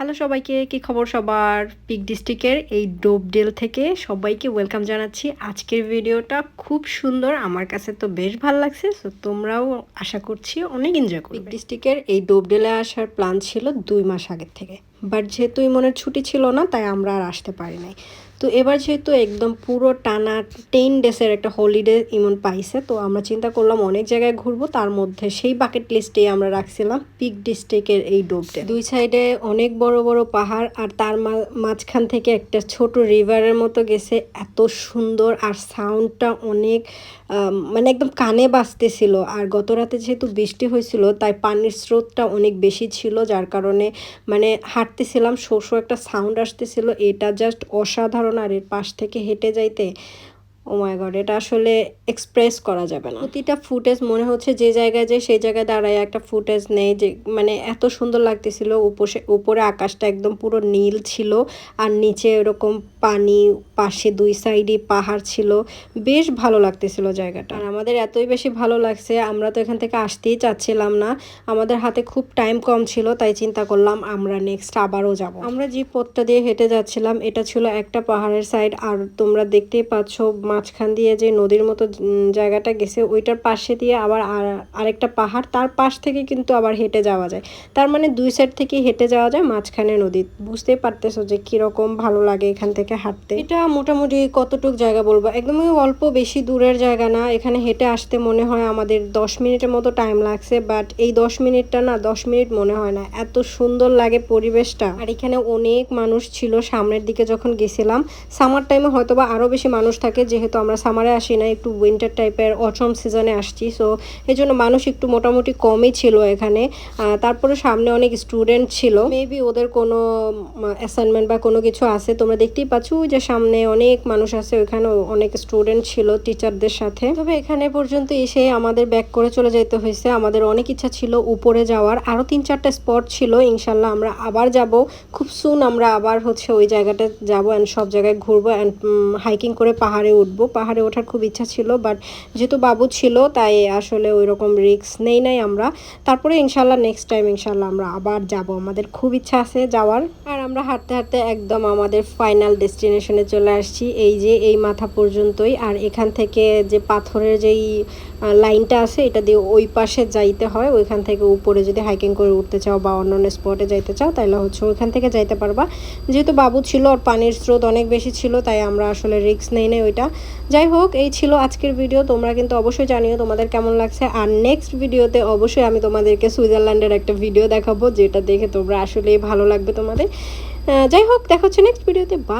Hello সবাইকে, কি খবর সবার? পিক ডিস্ট্রিক্টের এই ডোবডেল থেকে সবাইকে ওয়েলকাম জানাচ্ছি। আজকের ভিডিওটা খুব সুন্দর, আমার কাছে তো বেশ ভালো লাগছে সো তোমরাও আশা করছি অনেক এনজয় করবে। পিক ডিস্ট্রিক্টের এই ডোবডেলে আসার প্ল্যান ছিল দুই মাস আগের থেকে। বাট যেহেতু ইমনের ছুটি ছিল না, তাই আমরা আর আসতে পারি নাই। তো এবার যেহেতু একদম পুরো টানা টেন ডেসের একটা হলিডে ইমন পাইছে, তো আমরা চিন্তা করলাম অনেক জায়গায় ঘুরবো, তার মধ্যে সেই বাকেট লিস্টেই আমরা রাখছিলাম পিক ডিস্ট্রিক্টের এই ডোবটে দুই সাইডে অনেক বড় বড় পাহাড়, আর তার মাঝখান থেকে একটা ছোট রিভারের মতো গেছে, এত সুন্দর, আর সাউন্ডটা অনেক মানে একদম কানে বাজতেছিল। আর গত রাতে যেহেতু বৃষ্টি হয়েছিল, তাই পানির স্রোতটা অনেক বেশি ছিল, যার কারণে মানে হাঁটতেছিলাম শো শো একটা সাউন্ড আসতেছিল। এটা জাস্ট অসাধারণ, আর এর পাশ থেকে হেঁটে যাইতে ও মাই গড এটা আসলে এক্সপ্রেস করা যাবে না। প্রতিটা ফুটেজ মনে হচ্ছে যে জায়গায় যে সেই জায়গায় দাঁড়ায় একটা ফুটেজ নেই, যে মানে এত সুন্দর লাগতেছিল উপসে উপরে আকাশটা একদম পুরো নীল ছিল আর নিচে এরকম পানি, পাশে দুই সাইডে পাহাড় ছিল। বেশ ভালো লাগতেছিল জায়গাটা। আমাদের এতই বেশি ভালো লাগছে, আমরা তো এখান থেকে আসতেই চাচ্ছিলাম না। আমাদের হাতে খুব টাইম কম ছিল, তাই চিন্তা করলাম আমরা নেক্সট আবারও যাব। আমরা যে পথটা দিয়ে হেঁটে যাচ্ছিলাম, এটা ছিল একটা পাহাড়ের সাইড আর তোমরা দেখতেই পাচ্ছ মাঝখান দিয়ে যে নদীর মতো জায়গাটা গেছে, ওইটার পাশে দিয়ে আবার আর- আরেকটা পাহাড়, তার পাশ থেকে কিন্তু আবার হেঁটে যাওয়া যায়। তার মানে দুই সাইড থেকে হেঁটে যাওয়া যায় মাঝখানে নদী। বুঝতেই পারতেছো যে কীরকম ভালো লাগে এখান থেকে হাঁটতে। এটা মোটামুটি কতটুক জায়গা বলব? একদমই অল্প বেশি দূরের জায়গা না, এখানে হেঁটে আসতে মনে হয় আমাদের দশ মিনিটের মতো টাইম লাগছে বাট এই দশ মিনিটটা না, দশ মিনিট মনে হয় না। এত সুন্দর লাগে পরিবেশটা। আর এখানে অনেক মানুষ ছিল সামনের দিকে যখন গেছিলাম। সামার টাইমে হয়তো বা আরও বেশি মানুষ থাকে, যেহেতু আমরা সামারে আসি না, একটু উইন্টার টাইপের অচম সিজনে আসছি। সো এই জন্য মানুষ একটু মোটামুটি কমই ছিল এখানে। তারপরে সামনে অনেক স্টুডেন্ট ছিল। মেবি ওদের কোনো অ্যাসাইনমেন্ট বা কোনো কিছু আছে, তোমরা দেখতেই পাচ্ছ। যে সামনে অনেক মানুষ আছে ওইখানে অনেক স্টুডেন্ট ছিল টিচারদের সাথে। তবে এখানে পর্যন্ত এসে আমাদের ব্যাক করে চলে যেতে হয়েছে। আমাদের অনেক ইচ্ছা ছিল উপরে যাওয়ার। আরও তিন চারটা স্পট ছিল, ইনশাল্লাহ আমরা আবার যাব। খুব সুন আমরা আবার হচ্ছে ওই জায়গাটা যাব অ্যান্ড সব জায়গায় ঘুরবো অ্যান্ড হাইকিং করে পাহাড়ে উঠবো। পাহাড়ে ওঠার খুব ইচ্ছা ছিল বাট যেহেতু বাবু ছিল, তাই আসলে ওই রকম রিস্ক নেই নাই আমরা। তারপরে ইনশাল্লাহ নেক্সট টাইম ইনশাল্লাহ আমরা আবার যাব। আমাদের খুব ইচ্ছা আছে যাওয়ার। আর আমরা হাঁটতে হাঁটতে একদম আমাদের ফাইনাল ডেস্টিনেশনে চলে আসছি। এই যে এই মাথা পর্যন্তই। আর এখান থেকে যে পাথরের যেই লাইনটা আছে, এটা দিয়ে ওই পাশে যাইতে হয়। ওইখান থেকে উপরে যদি হাইকিং করে উঠতে চাও বা অন্য অন্য স্পটে যাইতে চাও, তাহলে হচ্ছে ওইখান থেকে যাইতে পারবা। যেহেতু বাবু ছিল আর পানির স্রোত অনেক বেশি ছিল, তাই আমরা আসলে রিস্ক নেই নেই ওইটা। যাই হোক, এই ছিল আজকের ভিডিও তোমরা কিন্তু অবশ্যই জানিও তোমাদের কেমন লাগছে। আর নেক্সট ভিডিওতে অবশ্যই আমি তোমাদেরকে সুইজারল্যান্ডের একটা ভিডিও দেখাবো, যেটা দেখে তোমরা আসলেই ভালো লাগবে তোমাদের। যাই হোক দেখা হচ্ছে নেক্সট ভিডিওতে বা